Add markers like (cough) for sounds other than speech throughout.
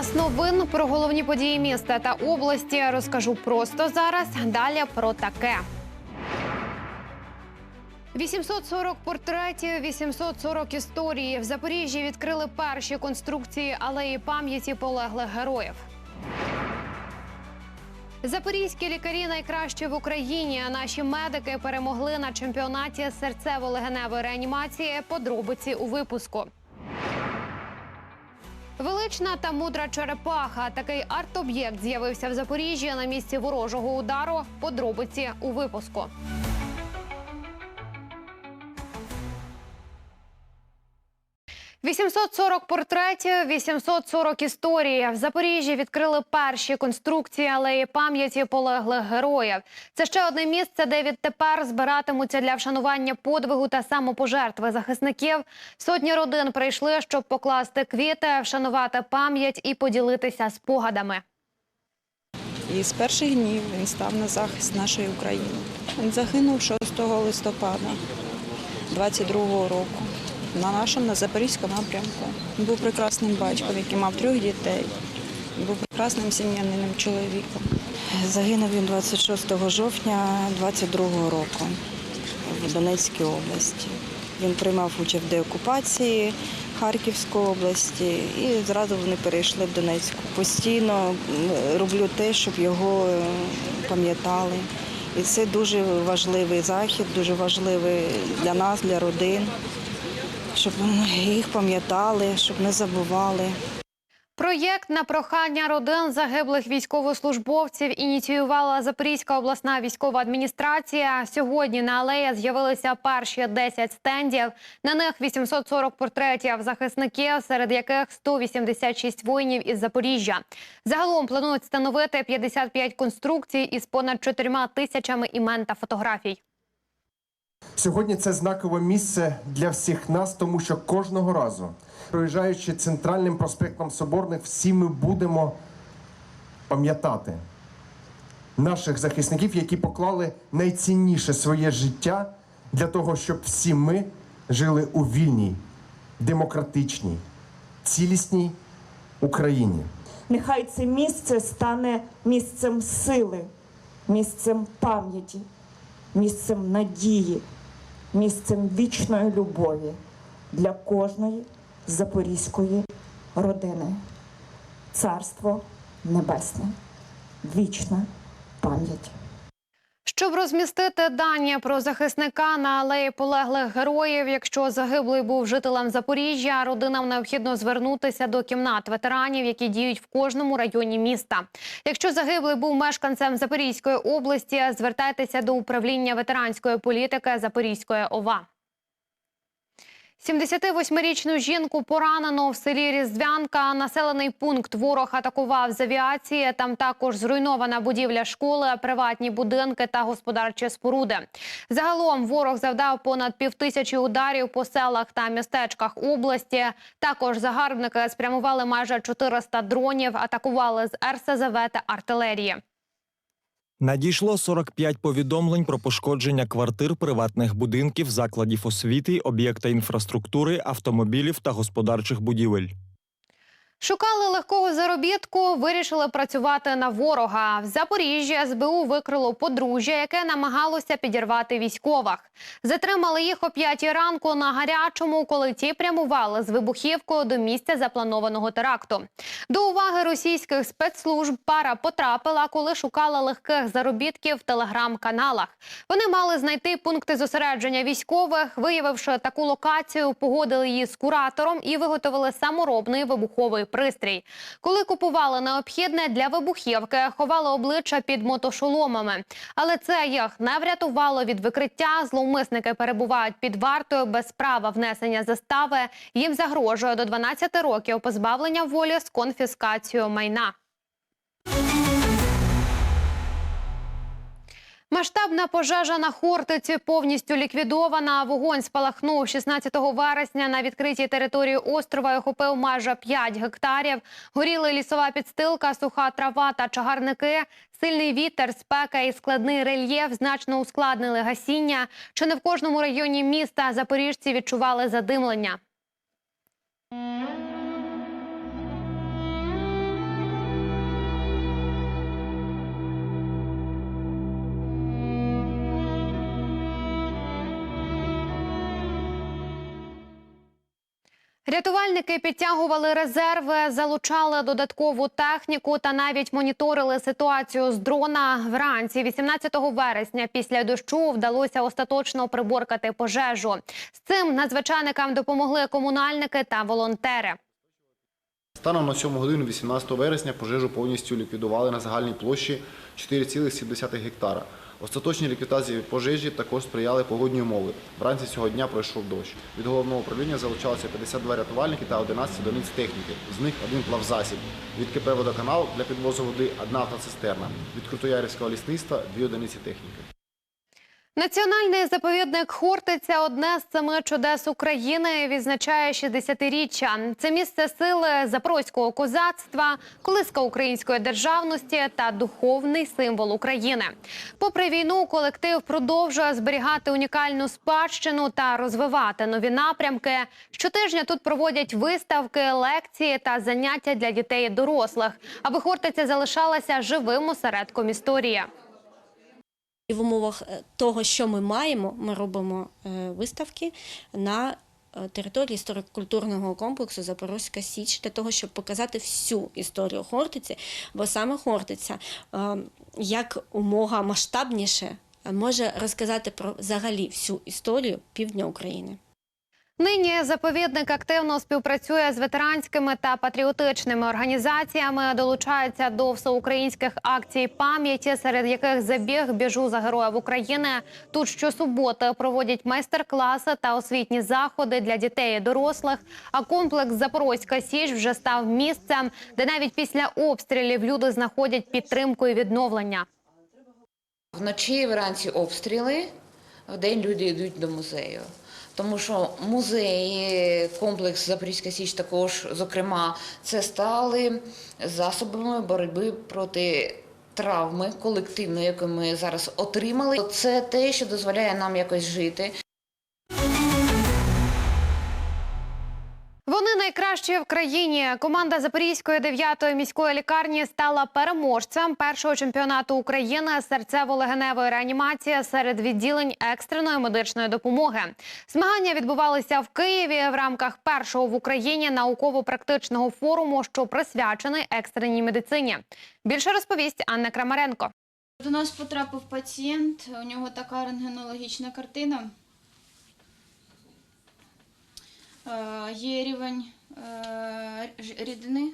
Час новин про головні події міста та області розкажу просто зараз. Далі про таке. 840 портретів, 840 історій. В Запоріжжі відкрили перші конструкції алеї пам'яті полеглих героїв. Запорізькі лікарі найкращі в Україні. Наші медики перемогли на чемпіонаті серцево-легеневої реанімації. Подробиці у випуску. Велична та мудра черепаха. Такий арт-об'єкт з'явився в Запоріжжі на місці ворожого удару. Подробиці у випуску. «840 портретів, 840 історій. В Запоріжжі відкрили перші конструкції алеї пам'яті полеглих героїв. Це ще одне місце, де відтепер збиратимуться для вшанування подвигу та самопожертви захисників. Сотні родин прийшли, щоб покласти квіти, вшанувати пам'ять і поділитися спогадами. І з перших днів він став на захист нашої України. Він загинув 6 листопада 22-го року на нашому на Запорізькому напрямку. Був прекрасним батьком, який мав трьох дітей. Був прекрасним сім'яниним чоловіком. Загинув він 26 жовтня 22-го року в Донецькій області. Він приймав участь в деокупації Харківської області і зразу вони перейшли в Донецьку. Постійно роблю те, щоб його е, пам'ятали. І це дуже важливий захід, дуже важливий для нас, для родин, щоб їх пам'ятали, щоб не забували. Проєкт на прохання родин загиблих військовослужбовців ініціювала Запорізька обласна військова адміністрація. Сьогодні на алеї з'явилися перші 10 стендів. На них 840 портретів захисників, серед яких 186 воїнів із Запоріжжя. Загалом планують встановити 55 конструкцій із понад 4 тисячами імен та фотографій. Сьогодні це знакове місце для всіх нас, тому що кожного разу, проїжджаючи центральним проспектом Соборних, всі ми будемо пам'ятати наших захисників, які поклали найцінніше своє життя для того, щоб всі ми жили у вільній, демократичній, цілісній Україні. Нехай це місце стане місцем сили, місцем пам'яті, місцем надії, місцем вічної любові для кожної запорізької родини. Царство Небесне, вічна пам'ять. Щоб розмістити дані про захисника на алеї полеглих героїв, якщо загиблий був жителем Запоріжжя, родинам необхідно звернутися до кімнат ветеранів, які діють в кожному районі міста. Якщо загиблий був мешканцем Запорізької області, звертайтеся до управління ветеранської політики Запорізької ОВА. 78-річну жінку поранено в селі Різдвянка. Населений пункт ворог атакував з авіації. Там також зруйнована будівля школи, приватні будинки та господарчі споруди. Загалом ворог завдав понад півтисячі ударів по селах та містечках області. Також загарбники спрямували майже 400 дронів, атакували з РСЗВ та артилерії. Надійшло 45 повідомлень про пошкодження квартир, приватних будинків, закладів освіти, об'єкта інфраструктури, автомобілів та господарчих будівель. Шукали легкого заробітку, вирішили працювати на ворога. В Запоріжжі СБУ викрило подружжя, яке намагалося підірвати військових. Затримали їх о п'ятій ранку на гарячому, коли ті прямували з вибухівкою до місця запланованого теракту. До уваги російських спецслужб пара потрапила, коли шукала легких заробітків в телеграм-каналах. Вони мали знайти пункти зосередження військових. Виявивши таку локацію, погодили її з куратором і виготовили саморобний вибуховий пристрій. Коли купували необхідне для вибухівки, ховали обличчя під мотошоломами. Але це їх не врятувало від викриття. Зловмисники перебувають під вартою без права внесення застави. Їм загрожує до 12 років позбавлення волі з конфіскацією майна. Масштабна пожежа на Хортиці повністю ліквідована. Вогонь спалахнув 16 вересня на відкритій території острова і охопив майже 5 гектарів. Горіли лісова підстилка, суха трава та чагарники. Сильний вітер, спека і складний рельєф значно ускладнили гасіння. Чи не в кожному районі міста запоріжці відчували задимлення? Рятувальники підтягували резерви, залучали додаткову техніку та навіть моніторили ситуацію з дрона. Вранці 18 вересня після дощу вдалося остаточно приборкати пожежу. З цим надзвичайникам допомогли комунальники та волонтери. Станом на 7 годину 18 вересня пожежу повністю ліквідували на загальній площі 4,7 гектара. Остаточній ліквідації пожежі також сприяли погодні умови. Вранці цього дня пройшов дощ. Від головного управління залучалося 52 рятувальники та 11 одиниць техніки. З них один плавзасіб. Від КП «Водоканал» для підвозу води одна автоцистерна. Від Крутоярівського лісництва дві одиниці техніки. Національний заповідник Хортиця одне з семи чудес України відзначає 60-річчя. Це місце сили запорозького козацтва, колиска української державності та духовний символ України. Попри війну, колектив продовжує зберігати унікальну спадщину та розвивати нові напрямки. Щотижня тут проводять виставки, лекції та заняття для дітей і дорослих, аби Хортиця залишалася живим осередком історії. І в умовах е, того, що ми маємо, ми робимо е, виставки на е, території історико-культурного комплексу Запорозька Січ для того, щоб показати всю історію Хортиці, бо саме Хортиця як умога масштабніше може розказати про взагалі всю історію півдня України. Нині заповідник активно співпрацює з ветеранськими та патріотичними організаціями, долучається до всеукраїнських акцій пам'яті, серед яких забіг біжу за героїв України. Тут щосуботи проводять майстер-класи та освітні заходи для дітей і дорослих. А комплекс Запорозька Січ вже став місцем, де навіть після обстрілів люди знаходять підтримку і відновлення. Вночі вранці обстріли, вдень люди йдуть до музею. Тому що музеї, комплекс Запорізька Січ також, зокрема, це стали засобами боротьби проти травми колективної, яку ми зараз отримали. Це те, що дозволяє нам якось жити. Вони в країні. Команда Запорізької 9-ї міської лікарні стала переможцем першого чемпіонату України серцево-легеневої реанімації серед відділень екстреної медичної допомоги. Змагання відбувалися в Києві в рамках першого в Україні науково-практичного форуму, що присвячений екстреній медицині. Більше розповість Анна Крамаренко. До нас потрапив пацієнт, у нього така рентгенологічна картина. Е, Є рівень рідини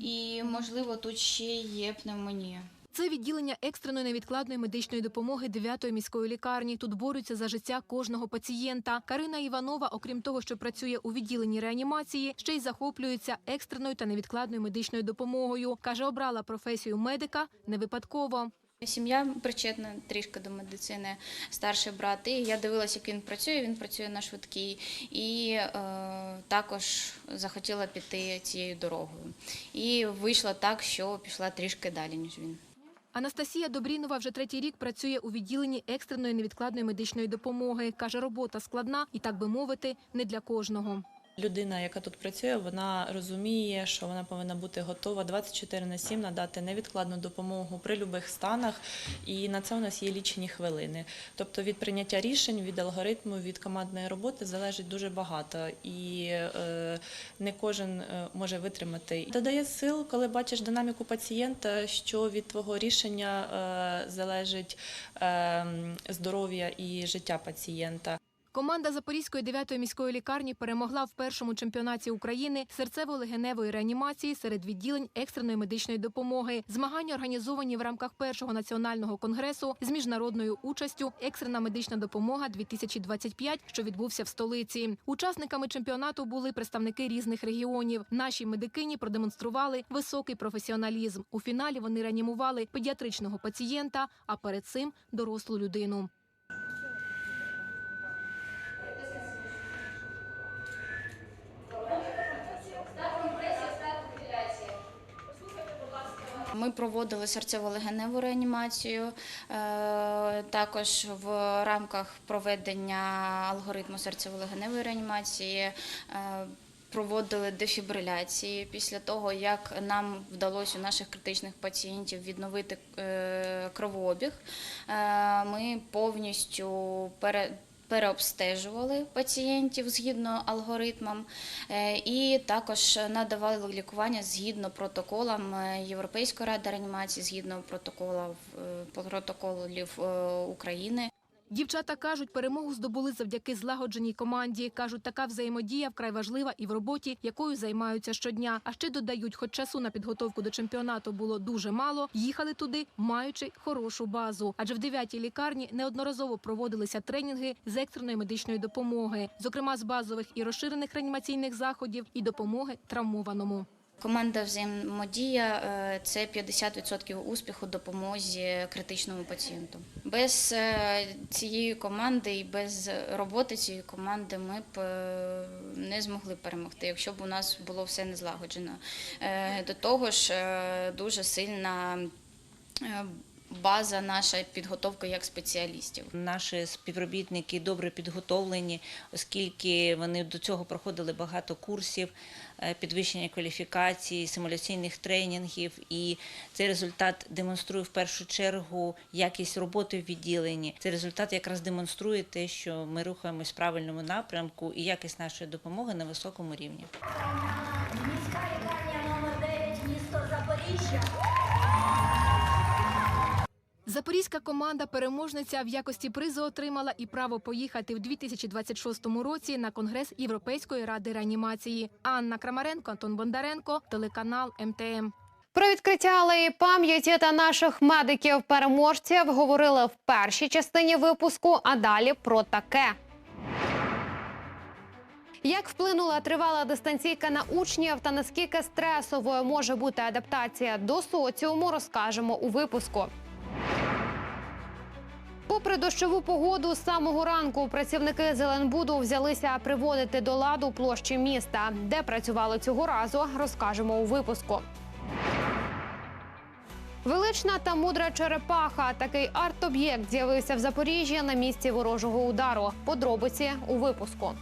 і, можливо, тут ще є пневмонія. Це відділення екстреної невідкладної медичної допомоги 9-ї міської лікарні. Тут борються за життя кожного пацієнта. Карина Іванова, окрім того, що працює у відділенні реанімації, ще й захоплюється екстреною та невідкладною медичною допомогою. каже, обрала професію медика не випадково. Сім'я причетна трішки до медицини, старший брат. І я дивилася, як він працює. Він працює на швидкій, і е, також захотіла піти цією дорогою. І вийшло так, що пішла трішки далі, ніж він. Анастасія Добрінова вже третій рік працює у відділенні екстреної невідкладної медичної допомоги. каже, робота складна і, так би мовити, не для кожного. Людина, яка тут працює, вона розуміє, що вона повинна бути готова 24 на 7 надати невідкладну допомогу при будь-яких станах, і на це у нас є лічені хвилини. Тобто від прийняття рішень, від алгоритму, від командної роботи залежить дуже багато, і е, не кожен е, може витримати. Додає сил, коли бачиш динаміку пацієнта, що від твого рішення е, залежить е, здоров'я і життя пацієнта. Команда Запорізької 9-ї міської лікарні перемогла в першому чемпіонаті України серцево-легеневої реанімації серед відділень екстреної медичної допомоги. Змагання організовані в рамках першого національного конгресу з міжнародною участю Екстрена медична допомога 2025, що відбувся в столиці. Учасниками чемпіонату були представники різних регіонів. Наші медикині продемонстрували високий професіоналізм. У фіналі вони реанімували педіатричного пацієнта, а перед цим дорослу людину. Ми проводили серцево-легеневу реанімацію. е, Також в рамках проведення алгоритму серцево-легеневої реанімації е, проводили дефібриляції після того, як нам вдалося у наших критичних пацієнтів відновити е, кровообіг. Ми повністю пере переобстежували пацієнтів згідно алгоритмам е, і також надавали лікування згідно протоколам е, Європейської ради реанімації, згідно протоколів, е, протоколів е, України. Дівчата кажуть, перемогу здобули завдяки злагодженій команді. Кажуть, така взаємодія вкрай важлива і в роботі, якою займаються щодня. А ще додають, хоч часу на підготовку до чемпіонату було дуже мало, їхали туди, маючи хорошу базу. Адже в дев'ятій лікарні неодноразово проводилися тренінги з екстреної медичної допомоги, зокрема з базових і розширених реанімаційних заходів і допомоги травмованому. Команда взаємодія е, це 50% успіху допомозі критичному пацієнту. Без е, цієї команди і без роботи цієї команди ми б е, не змогли перемогти, якщо б у нас було все не злагоджено. До того ж, дуже сильна база наша підготовка як спеціалістів. Наші співробітники добре підготовлені, оскільки вони до цього проходили багато курсів е, підвищення кваліфікації, симуляційних тренінгів, і цей результат демонструє в першу чергу якість роботи в відділенні. Цей результат якраз демонструє те, що ми рухаємось в правильному напрямку і якість нашої допомоги на високому рівні. Міська лікарня номер 9, місто Запоріжжя. Запорізька команда переможниця в якості призу отримала і право поїхати в 2026 році на конгрес Європейської ради реанімації. Анна Крамаренко, Антон Бондаренко, телеканал МТМ. Про відкриття алеї пам'яті та наших медиків-переможців говорили в першій частині випуску, а далі про таке. Як вплинула тривала дистанційка на учнів та наскільки стресовою може бути адаптація до соціуму, розкажемо у випуску. Попри дощову погоду, з самого ранку працівники Зеленбуду взялися приводити до ладу площі міста. Де працювали цього разу, розкажемо у випуску. Велична та мудра черепаха. Такий арт-об'єкт з'явився в Запоріжжі на місці ворожого удару. Подробиці у випуску.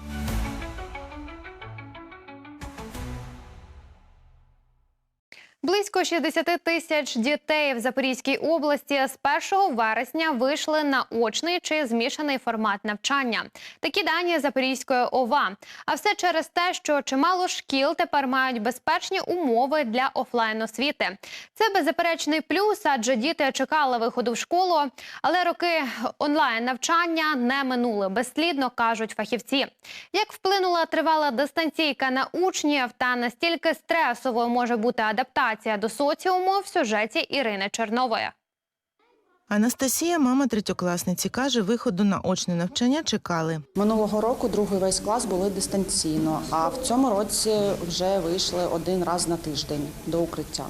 Близько 60 тисяч дітей в Запорізькій області з 1 вересня вийшли на очний чи змішаний формат навчання. Такі дані Запорізької ОВА. А все через те, що чимало шкіл тепер мають безпечні умови для офлайн освіти. Це беззаперечний плюс, адже діти чекали виходу в школу, але роки онлайн навчання не минули безслідно, кажуть фахівці. Як вплинула тривала дистанційка на учнів та настільки стресовою може бути адаптація до соціуму в сюжеті Ірини Чернової. Анастасія, мама третьокласниці, каже, виходу на очне навчання чекали. Минулого року другий весь клас були дистанційно, а в цьому році вже вийшли один раз на тиждень до укриття.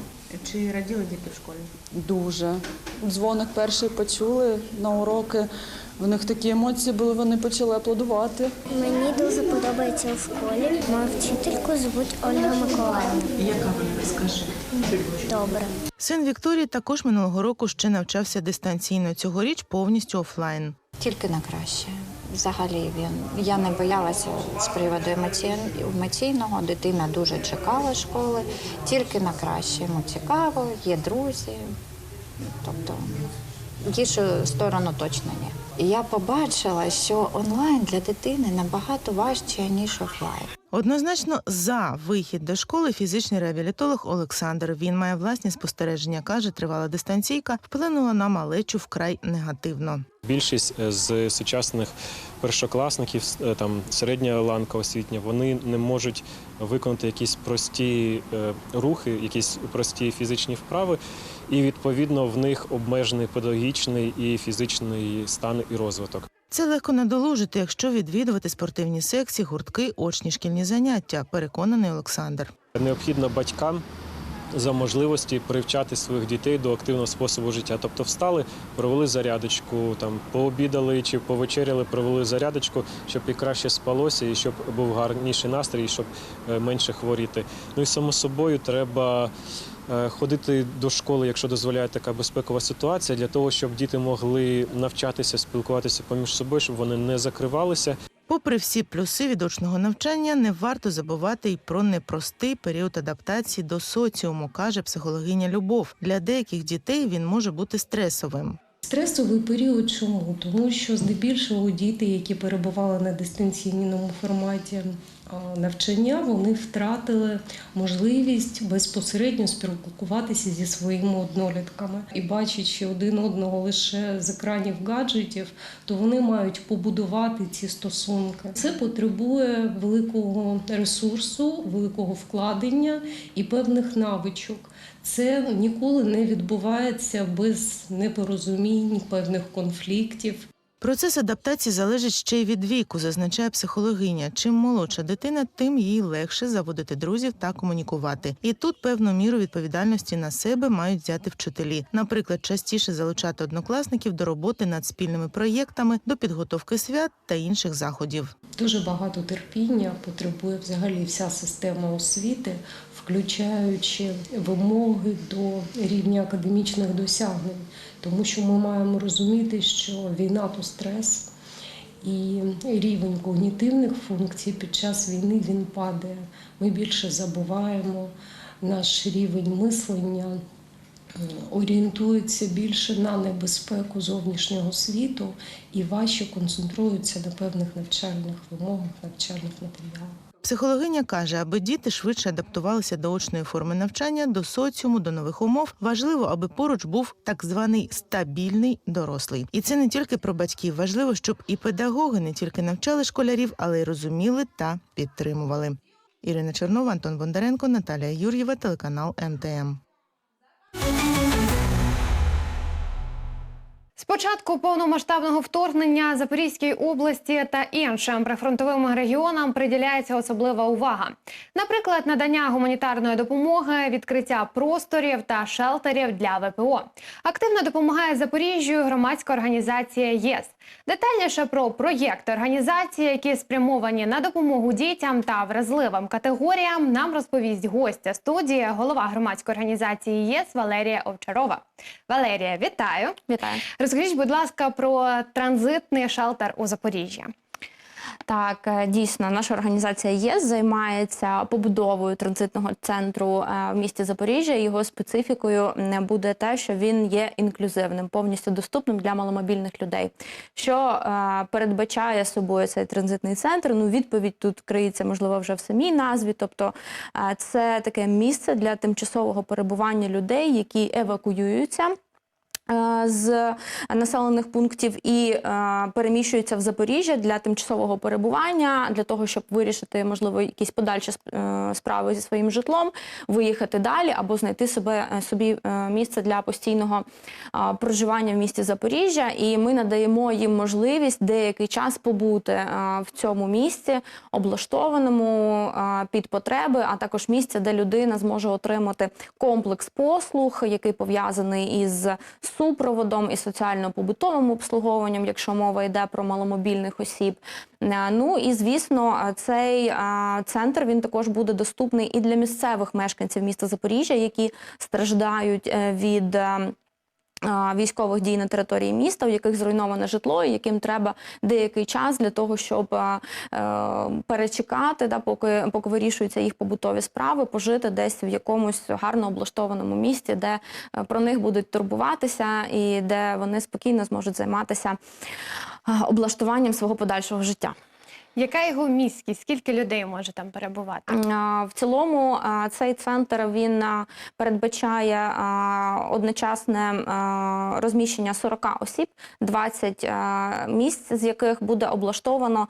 Чи раділи діти в школі? Дуже. Дзвоник перший почули на уроки. В них такі емоції були, вони почали аплодувати. Мені дуже подобається в школі. Мою вчительку звуть Ольга Миколаївна. Яка вона розкаже? Добре. Син Вікторії також минулого року ще навчався дистанційно. Цьогоріч повністю офлайн. Тільки на краще. Взагалі він я не боялася з приводу емоційного. Дитина дуже чекала школи, тільки на краще. Йому цікаво, є друзі. Тобто гіршу сторону точно ні. І я побачила, що онлайн для дитини набагато важче, ніж офлайн. Однозначно за вихід до школи фізичний реабілітолог Олександр. Він має власні спостереження. каже, тривала дистанційка вплинула на малечу вкрай негативно. Більшість е, з сучасних першокласників, е, там середня ланка освітня, вони не можуть виконати якісь прості е, рухи, якісь прості фізичні вправи, і відповідно в них обмежений педагогічний і фізичний стан і розвиток. Це легко надолужити, якщо відвідувати спортивні секції, гуртки, очні шкільні заняття, переконаний Олександр. Необхідно батькам за можливості привчати своїх дітей до активного способу життя. Тобто встали, провели зарядочку, там пообідали чи повечеряли, провели зарядочку, щоб і краще спалося, і щоб був гарніший настрій, і щоб е, менше хворіти. Ну і само собою треба. е, Ходити до школи, якщо дозволяє така безпекова ситуація, для того, щоб діти могли навчатися, спілкуватися поміж собою, щоб вони не закривалися. Попри всі плюси від очного навчання, не варто забувати й про непростий період адаптації до соціуму, каже психологиня Любов. Для деяких дітей він може бути стресовим. Стресовий період чому? Тому що здебільшого діти, які перебували на дистанційному форматі навчання, вони втратили можливість безпосередньо спілкуватися зі своїми однолітками. І бачачи один одного лише з екранів гаджетів, то вони мають побудувати ці стосунки. Це потребує великого ресурсу, великого вкладення і певних навичок. Це ніколи не відбувається без непорозумінь, певних конфліктів. Процес адаптації залежить ще й від віку, зазначає психологиня. Чим молодша дитина, тим їй легше заводити друзів та комунікувати. І тут певну міру відповідальності на себе мають взяти вчителі. Наприклад, частіше залучати однокласників до роботи над спільними проєктами, до підготовки свят та інших заходів. Дуже багато терпіння потребує взагалі вся система освіти, включаючи вимоги до рівня академічних досягнень, тому що ми маємо розуміти, що війна то стрес. І рівень когнітивних функцій під час війни він падає. Ми більше забуваємо наш рівень мислення, орієнтується більше на небезпеку зовнішнього світу і важче концентруються на певних навчальних вимогах, навчальних матеріалах. Психологиня каже, аби діти швидше адаптувалися до очної форми навчання, до соціуму, до нових умов, важливо, аби поруч був так званий стабільний дорослий. І це не тільки про батьків. Важливо, щоб і педагоги не тільки навчали школярів, але й розуміли та підтримували. Ірина Чернова, Антон Бондаренко, Наталія Юр'єва, телеканал МТМ. З початку повномасштабного вторгнення Запорізькій області та іншим прифронтовим регіонам приділяється особлива увага. Наприклад, надання гуманітарної допомоги, відкриття просторів та шелтерів для ВПО. Активно допомагає Запоріжжю громадська організація ЄС. Детальніше про проєкти організації, які спрямовані на допомогу дітям та вразливим категоріям, нам розповість гостя студії, голова громадської організації ЄС Валерія Овчарова. Валерія, вітаю! Вітаю. Розкажіть, будь ласка, про транзитний шелтер у Запоріжжі. Так, е, дійсно, наша організація ЄС займається побудовою транзитного центру е, в місті Запоріжжя. Його специфікою буде те, що він є інклюзивним, повністю доступним для маломобільних людей. Що е, передбачає собою цей транзитний центр? Ну, відповідь тут криється, можливо, вже в самій назві. Тобто, це таке місце для тимчасового перебування людей, які евакуюються. Е, З населених пунктів і е, переміщуються в Запоріжжя для тимчасового перебування, для того, щоб вирішити, можливо, якісь подальші е, справи зі своїм житлом, виїхати далі або знайти себе собі місце для постійного проживання в місті Запоріжжя. І ми надаємо їм можливість деякий час побути в цьому місці, облаштованому під потреби, а також місце, де людина зможе отримати комплекс послуг, який пов'язаний із супроводом і соціально-побутовим обслуговуванням, якщо мова йде про маломобільних осіб. Е, Ну і звісно, е, цей е, центр він також буде доступний і для місцевих мешканців міста Запоріжжя, які страждають від. Військових дій на території міста, у яких зруйноване житло, і яким треба деякий час для того, щоб е, перечекати, да, поки, поки вирішуються їх побутові справи, пожити десь в якомусь гарно облаштованому місті, де е, про них будуть турбуватися і де вони спокійно зможуть займатися облаштуванням свого подальшого життя. Яка його міськість? Скільки людей може там перебувати? В цілому цей центр він передбачає одночасне розміщення 40 осіб, 20 місць, з яких буде облаштовано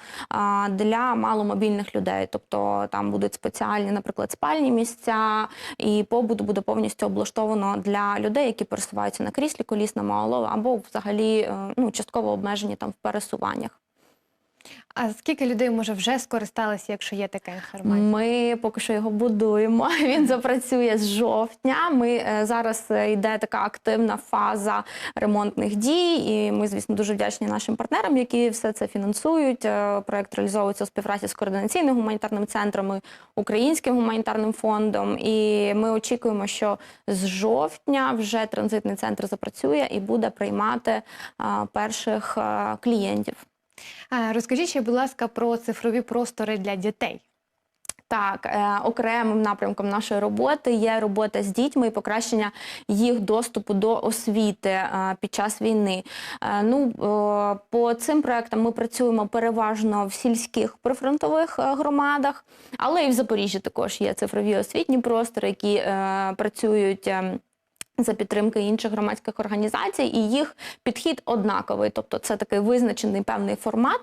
для маломобільних людей. Тобто там будуть спеціальні, наприклад, спальні місця, і побут буде повністю облаштовано для людей, які пересуваються на кріслі колісному або взагалі е, ну, частково обмежені там в пересуваннях. А скільки людей може вже скористалися, якщо є така інформація? Ми поки що його будуємо. (laughs) Він запрацює з жовтня. Ми е, зараз е, йде така активна фаза ремонтних дій, і ми, звісно, дуже вдячні нашим партнерам, які все це фінансують. Е, Проект реалізовується у співпраці з координаційним гуманітарним центром, і Українським гуманітарним фондом. І ми очікуємо, що з жовтня вже транзитний центр запрацює і буде приймати перших клієнтів. Розкажіть ще, будь ласка, про цифрові простори для дітей. Так, е, окремим напрямком нашої роботи є робота з дітьми і покращення їх доступу до освіти е, під час війни. Е, ну, по цим проектам ми працюємо переважно в сільських прифронтових громадах, але і в Запоріжжі також є цифрові освітні простори, які працюють. За підтримки інших громадських організацій, і їх підхід однаковий, тобто це такий визначений певний формат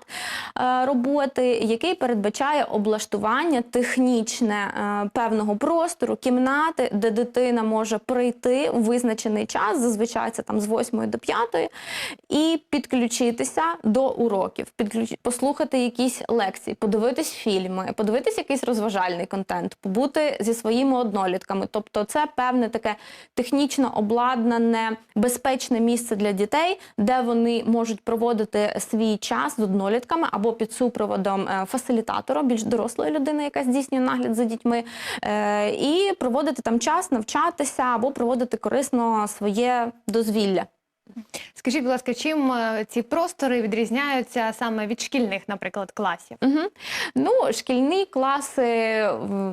е, роботи, який передбачає облаштування технічне е, певного простору, кімнати, де дитина може прийти у визначений час, зазвичай це там з 8 до 5, і підключитися до уроків, послухати якісь лекції, подивитись фільми, подивитись якийсь розважальний контент, побути зі своїми однолітками. Тобто, це певне таке технічно обладнане, безпечне місце для дітей, де вони можуть проводити свій час з однолітками або під супроводом е, фасилітатора, більш дорослої людини, яка здійснює нагляд за дітьми, е, і проводити там час, навчатися або проводити корисно своє дозвілля. Скажіть, будь ласка, чим е, ці простори відрізняються саме від шкільних, наприклад, класів? Угу. Ну, шкільні класи,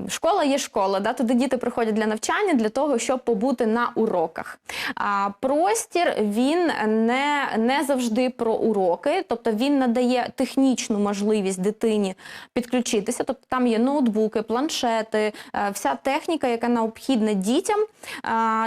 школа є школа, да? туди діти приходять для навчання, для того, щоб побути на уроках. А простір він не, не завжди про уроки, тобто він надає технічну можливість дитині підключитися. Тобто там є ноутбуки, планшети, е, вся техніка, яка необхідна дітям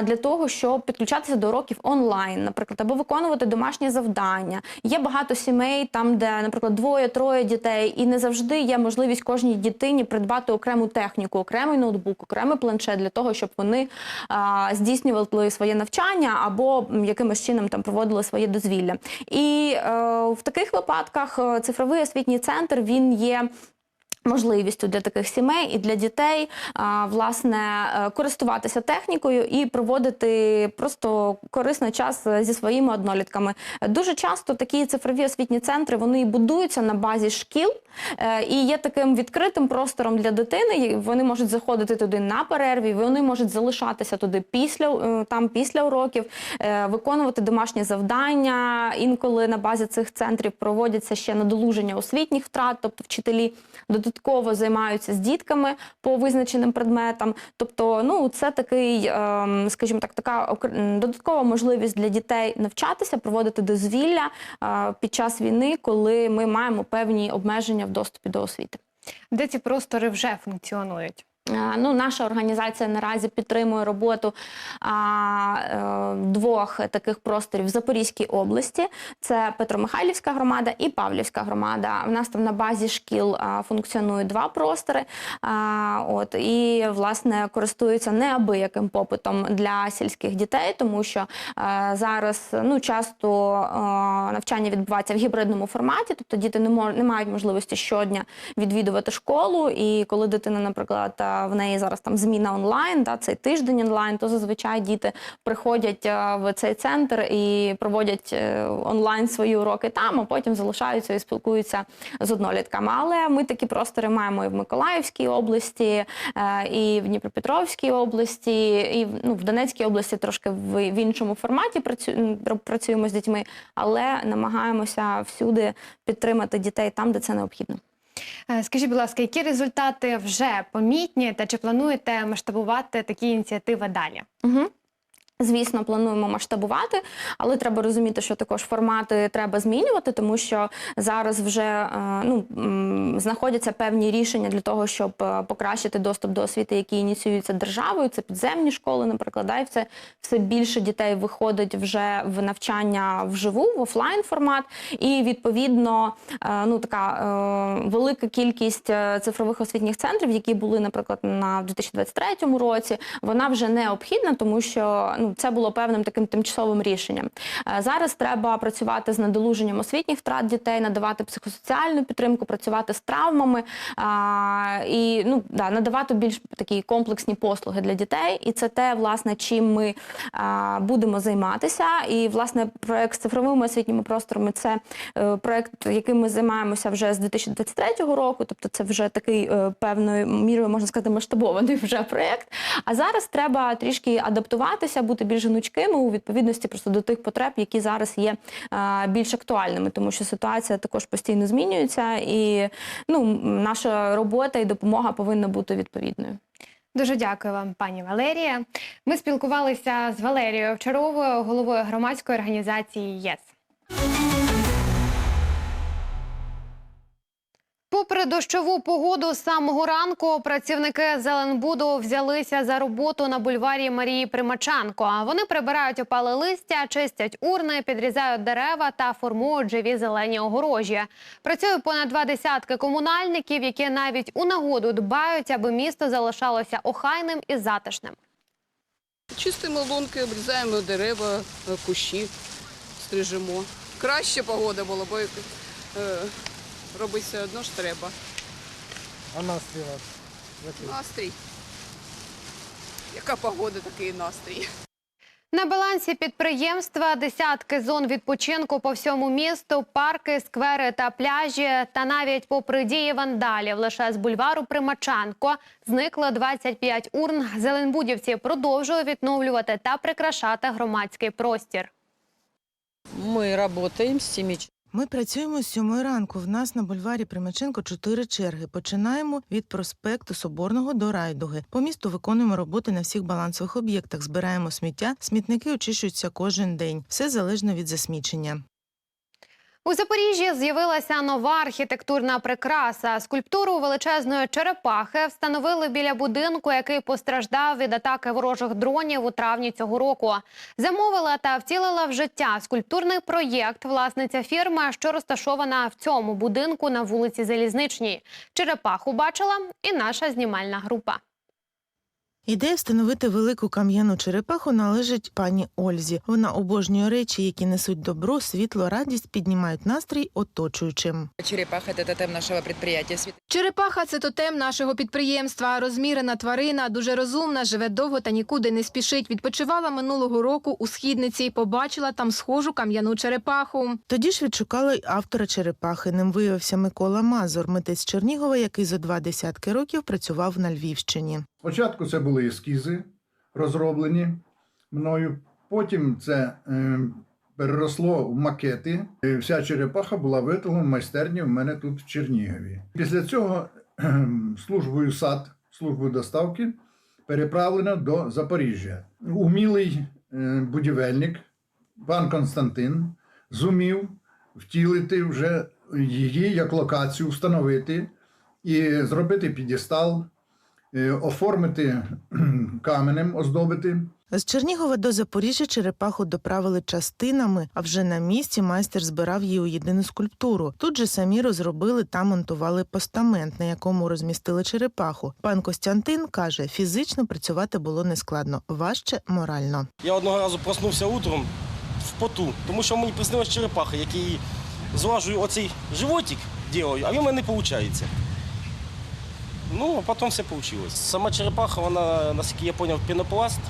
для того, щоб підключатися до уроків онлайн, наприклад, або виконувати домашні завдання. Є багато сімей, там, де, наприклад, двоє-троє дітей, і не завжди є можливість кожній дитині придбати окрему техніку, окремий ноутбук, окремий планшет для того, щоб вони а, здійснювали своє навчання або якимось чином там проводили своє дозвілля. І е, в таких випадках е, цифровий освітній центр він є. Можливістю для таких сімей і для дітей власне е, користуватися технікою і проводити просто корисний час е, зі своїми однолітками. Дуже часто такі цифрові освітні центри вони будуються на базі шкіл е, і є таким відкритим простором для дитини. Вони можуть заходити туди на перерві, вони можуть залишатися туди після там після уроків, виконувати домашні завдання. Інколи на базі цих центрів проводяться ще надолуження освітніх втрат, тобто вчителі додатково займаються з дітками по визначеним предметам. Тобто, ну це такий, ем, скажімо так, така додаткова можливість для дітей навчатися, проводити дозвілля е, під час війни, коли ми маємо певні обмеження в доступі до освіти. Де ці простори вже функціонують? Е, Ну, наша організація наразі підтримує роботу а, е, двох таких просторів в Запорізькій області. Це Петромихайлівська громада і Павлівська громада. У нас там на базі шкіл а, функціонують два простори. А, от, і, власне, користуються неабияким попитом для сільських дітей, тому що е, зараз ну, часто е, навчання відбувається в гібридному форматі, тобто діти не, мож, не мають можливості щодня відвідувати школу. І коли дитина, наприклад, в неї зараз там зміна онлайн, да, цей тиждень онлайн, то зазвичай діти приходять е, в цей центр і проводять е, онлайн свої уроки там, а потім залишаються і спілкуються з однолітками. Але ми такі простори маємо і в Миколаївській області, е, і в Дніпропетровській області, і ну, в Донецькій області трошки в, в іншому форматі працю, працюємо з дітьми, але намагаємося всюди підтримати дітей там, де це необхідно. Е, Скажіть, будь ласка, які результати вже помітні та чи плануєте масштабувати такі ініціативи далі? Угу. Звісно, плануємо масштабувати, але треба розуміти, що також формати треба змінювати, тому що зараз вже е, ну, знаходяться певні рішення для того, щоб е, покращити доступ до освіти, які ініціюються державою. Це підземні школи, наприклад, да, і все, все більше дітей виходить вже в навчання вживу, в офлайн формат. І відповідно е, ну, така велика кількість цифрових освітніх центрів, які були, наприклад, на в 2023 році, вона вже необхідна, тому що ну, це було певним таким тимчасовим рішенням. Е, Зараз треба працювати з надолуженням освітніх втрат дітей, надавати психосоціальну підтримку, працювати з травмами а, і ну, да, надавати більш такі комплексні послуги для дітей. І це те, власне, чим ми а, будемо займатися. І, власне, проект з цифровими освітніми просторами це е, проект, яким ми займаємося вже з 2023 року. Тобто, це вже такий е, певною мірою можна сказати масштабований (laughs) вже проект. А зараз треба трішки адаптуватися, бути бути більш гнучкими у відповідності просто до тих потреб, які зараз є більш актуальними, тому що ситуація також постійно змінюється, і ну, наша робота і допомога повинна бути відповідною. Дуже дякую вам, пані Валерія. Ми спілкувалися з Валерією Овчаровою, головою громадської організації ЄС. Попри дощову погоду з самого ранку, працівники Зеленбуду взялися за роботу на бульварі Марії Примачанко. Вони прибирають опале листя, чистять урни, підрізають дерева та формують живі зелені огорожі. Працює понад два десятки комунальників, які навіть у нагоду дбають, аби місто залишалося охайним і затишним. Чистимо лунки, обрізаємо дерева, е, кущі, стрижемо. Краще погода була, бо е, робити все одно ж треба. А настрій у вас? який? Настрій. Яка погода, такий настрій. На балансі підприємства десятки зон відпочинку по всьому місту, парки, сквери та пляжі. Та навіть попри дії вандалів, лише з бульвару Примачанко зникло 25 урн. Зеленбудівці продовжують відновлювати та прикрашати громадський простір. Мы работаем с 7 Ми працюємо з сьомої ранку. В нас на бульварі Примаченко чотири черги. Починаємо від проспекту Соборного до Райдуги. По місту виконуємо роботи на всіх балансових об'єктах. Збираємо сміття, смітники очищуються кожен день. Все залежно від засмічення. У Запоріжжі з'явилася нова архітектурна прикраса. Скульптуру величезної черепахи встановили біля будинку, який постраждав від атаки ворожих дронів у травні цього року. Замовила та втілила в життя скульптурний проєкт власниця фірми, що розташована в цьому будинку на вулиці Залізничній. Черепаху бачила і наша знімальна група. Ідея встановити велику кам'яну черепаху належить пані Ользі. Вона обожнює речі, які несуть добро, світло, радість, піднімають настрій оточуючим. Черепаха – это тотем нашего предприятия. Черепаха це тотем нашого підприємства. Розмірена тварина, дуже розумна, живе довго та нікуди не спішить. Відпочивала минулого року у східниці. Побачила там схожу кам'яну черепаху. Тоді ж відшукали й автора черепахи. Ним виявився Микола Мазур, митець Чернігова, який за два десятки років працював на Львівщині. Спочатку це були ескізи, розроблені мною. Потім це е, переросло в макети. І Вся черепаха була виготовлена в майстерні в мене тут в Чернігові. Після цього кхем, службою САД, службою доставки, переправлена до Запоріжжя. Умілий е, будівельник, пан Константин, зумів втілити вже її як локацію, встановити і зробити підістал. Оформити (clears throat) каменем, оздобити. З Чернігова до Запоріжжя черепаху доправили частинами, а вже на місці майстер збирав її у єдину скульптуру. Тут же самі розробили та монтували постамент, на якому розмістили черепаху. Пан Костянтин каже, фізично працювати було нескладно, важче морально. Я одного разу проснувся утром в поту, тому що мені приснилась черепаха, який злажую оцей животик, ділаю, а він в мене не виходить. Ну, а потім все вийшло. Сама черепаха, вона, наскільки я зрозумів, пінопласт,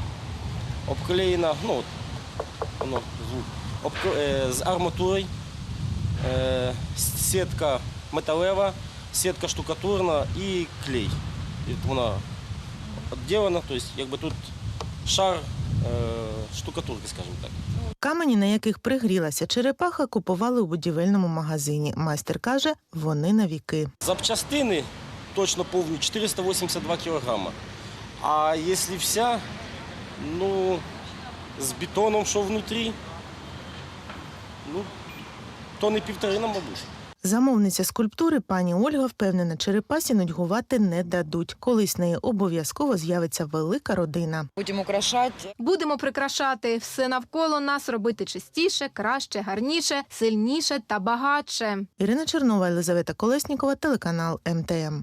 обклеєна, ну, от, воно, звук, обк- е, з арматурою, е, сітка металева, сітка штукатурна і клей. І вона відділена, тобто, якби тут шар е, штукатурки, скажімо так. Камені, на яких пригрілася черепаха, купували у будівельному магазині. Майстер каже, вони на віки. Запчастини точно повні 482 кілограма. А якщо вся, ну, з бетоном, що внутрі, ну, то не півтори, мабуть. Замовниця скульптури пані Ольга впевнена, черепасі нудьгувати не дадуть. Колись неї обов'язково з'явиться велика родина. Будемо украшати. Будемо прикрашати все навколо нас, робити чистіше, краще, гарніше, сильніше та багатше. Ірина Чернова, Елизавета Колеснікова, телеканал МТМ.